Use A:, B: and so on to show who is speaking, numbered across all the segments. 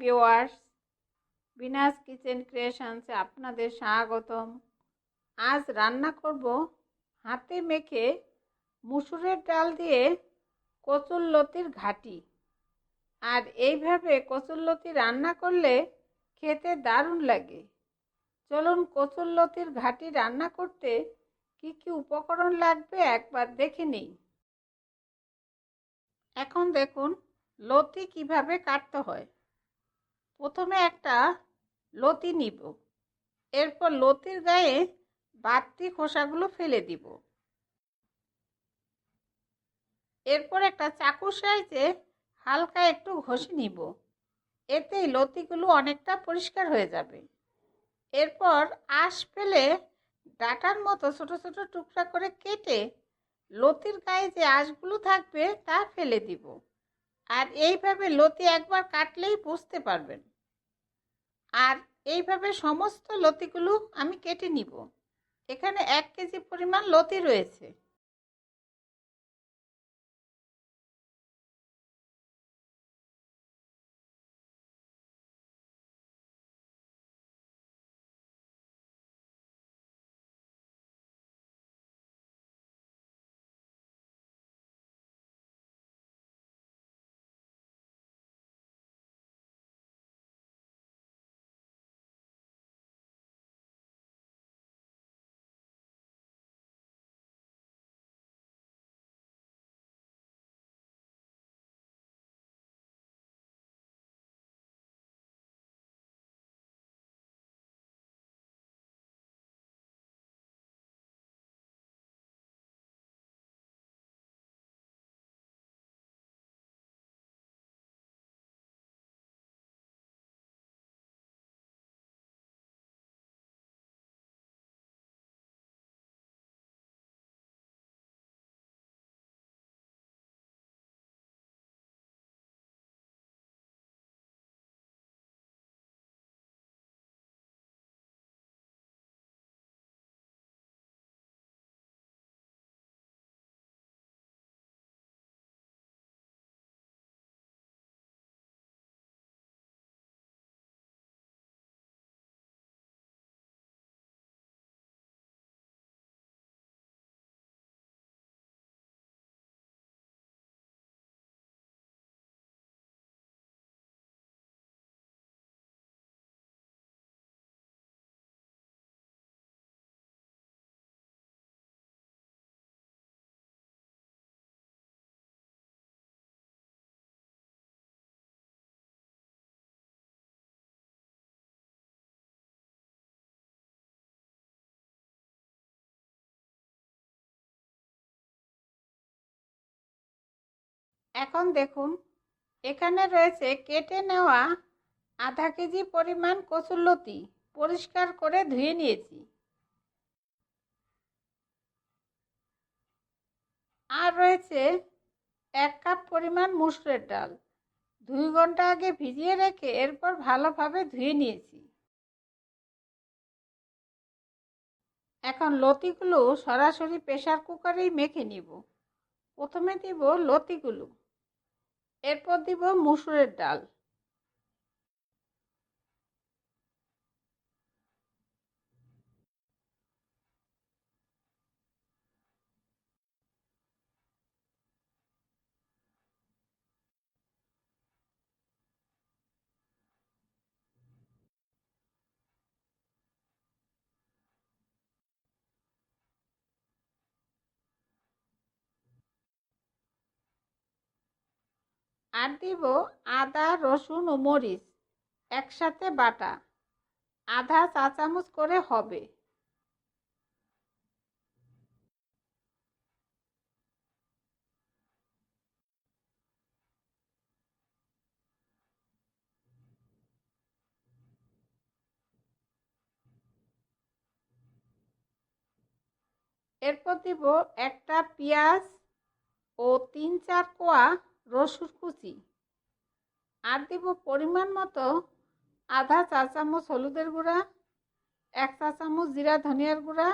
A: Viewers Binas kitchen ক্রিয়েশনসে আপনাদের স্বাগতম। আজ রান্না করব হাতে মেখে মুসুরের ডাল দিয়ে কচুরলতির ঘাটি। আর এইভাবে কচুরলতি রান্না করলে খেতে দারুণ লাগে। চলুন কচুরলতির ঘাটি রান্না করতে কি কি উপকরণ লাগবে একবার দেখে নিই। এখন দেখুন লতি কীভাবে কাটতে হয়। প্রথমে একটা লতি নিব। এরপর লতির গায়ে বাড়তি খোসাগুলো ফেলে দিব। এরপর একটা চাকু সাইজে হালকা একটু ঘষে নিব। এতেই লতিগুলো অনেকটা পরিষ্কার হয়ে যাবে। এরপর আঁশ ফেলে ডাটার মতো ছোট ছোট টুকরা করে কেটে লতির গায়ে যে আঁশগুলো থাকবে তা ফেলে দিব। আর এইভাবে লতি একবার কাটলেই বুঝতে পারবেন। আর এইভাবে সমস্ত লতিগুলো আমি কেটে নিব। এখানে এক কেজি পরিমাণ লতি রয়েছে। এখন দেখুন, এখানে রয়েছে কেটে নেওয়া আধা কেজি পরিমাণ কচুরলতি পরিষ্কার করে ধুয়ে নিয়েছি। আর রয়েছে এক কাপ পরিমাণ মুসুরের ডাল। দুই ঘণ্টা আগে ভিজিয়ে রেখে এরপর ভালোভাবে ধুয়ে নিয়েছি। এখন লতিগুলো সরাসরি প্রেশার কুকারেই মেখে নিব। প্রথমে দিব লতিগুলো। এরপর দিব মুসুরের ডাল। আর দিব আদা, রসুন ও মরিচ। একসাথে বাটা। আধা চা চামচ করে হবে। এরপর দিব একটা পেঁয়াজ ও তিন চার কোয়া রসুন কুচি। আর দিব পরিমাণ মতো আধা চা চামচ হলুদের গুঁড়া, এক চা চামচ জিরা ধনিয়ার গুঁড়া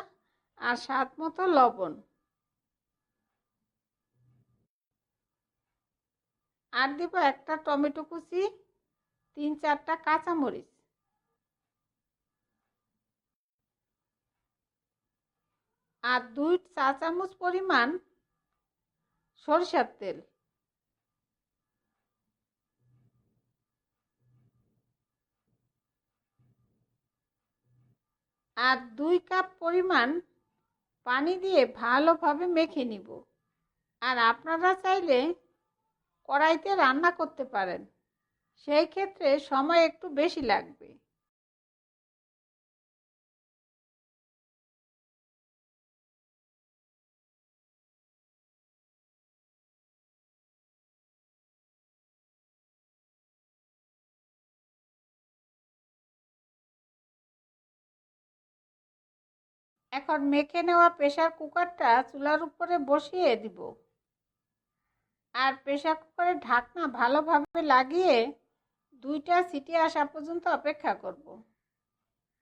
A: আর স্বাদ মতো লবণ। আর দিব একটা টমেটো কুচি, তিন চারটা কাঁচামরিচ। আর দুই চা চামচ পরিমাণ সরিষার তেল। আর দুই কাপ পরিমাণ পানি দিয়ে ভালোভাবে মেখে নিব। আর আপনারা চাইলে কড়াইতে রান্না করতে পারেন। সেই ক্ষেত্রে সময় একটু বেশি লাগবে। এখন মেখে নেওয়া প্রেশার কুকারটা চুলার উপরে বসিয়ে দিব আর প্রেশার কুকারের ঢাকনা ভালোভাবে লাগিয়ে দুইটা সিটি আসা পর্যন্ত অপেক্ষা করব।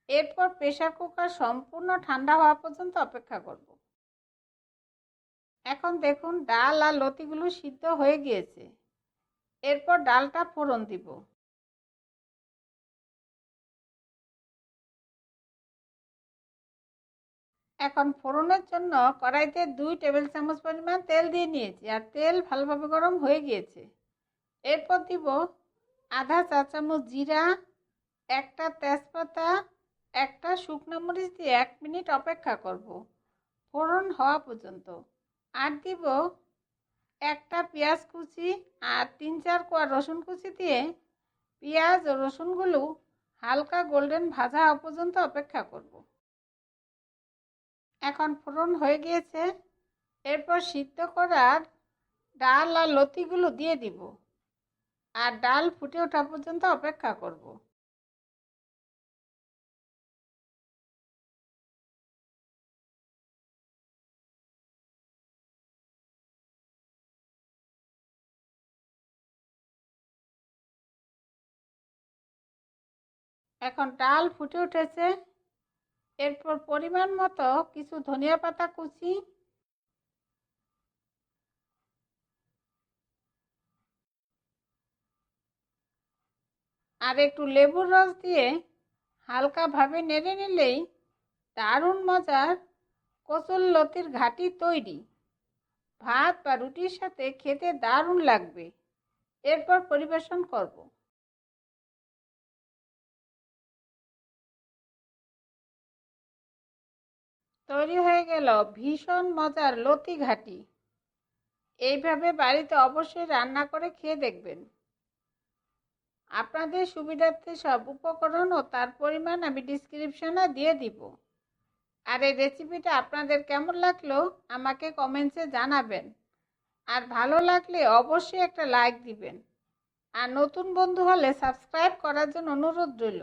A: এরপর প্রেশার কুকার সম্পূর্ণ ঠান্ডা হওয়া পর্যন্ত অপেক্ষা করব। এখন দেখুন ডাল আর লতিগুলো সিদ্ধ হয়ে গিয়েছে এরপর ডালটা ফোড়ন দিব এখন ফোড়নের জন্য কড়াইতে দুই টেবিল চামচ পরিমাণ তেল দিয়ে নিয়েছি আর তেল ভালোভাবে গরম হয়ে গিয়েছে। এরপর দিব আধা চা চামচ জিরা, একটা তেজপাতা, একটা শুকনো মরিচ দিয়ে এক মিনিট অপেক্ষা করব, ফোড়ন হওয়া পর্যন্ত। আর দিব একটা পেঁয়াজ কুচি আর তিন চার কোয়া রসুন কুচি দিয়ে পেঁয়াজ ও রসুনগুলো হালকা গোল্ডেন ভাজা হওয়া পর্যন্ত অপেক্ষা করব। এখন ফোড়ন হয়ে গিয়েছে। এরপর সিদ্ধ করার ডাল আর লতিগুলো দিয়ে দিব। আর ডাল ফুটে ওঠা পর্যন্ত অপেক্ষা করব। এখন ডাল ফুটে উঠেছে। এরপর পরিমাণ মতো কিছু ধনিয়া পাতা কুচি। আর একটু লেবুর রস দিয়ে হালকাভাবে নেড়ে নিলেই দারুণ মজার কচুর লতির ঘাটি তৈরি। ভাত বা রুটির সাথে খেতে দারুণ লাগবে। এরপর পরিবেশন করব। তৈরি হয়ে গেল ভীষণ মজার লতি ঘাটি এইভাবে বাড়িতে অবশ্যই রান্না করে খেয়ে দেখবেন। আপনাদের সুবিধার্থে সব উপকরণ ও তার পরিমাণ আমি ডিসক্রিপশনে দিয়ে দিব। আর এই রেসিপিটা আপনাদের কেমন লাগল আমাকে কমেন্টসে জানাবেন। আর ভালো লাগলে অবশ্যই একটা লাইক দিবেন। আর নতুন বন্ধু হলে সাবস্ক্রাইব করার জন্য অনুরোধ রইল।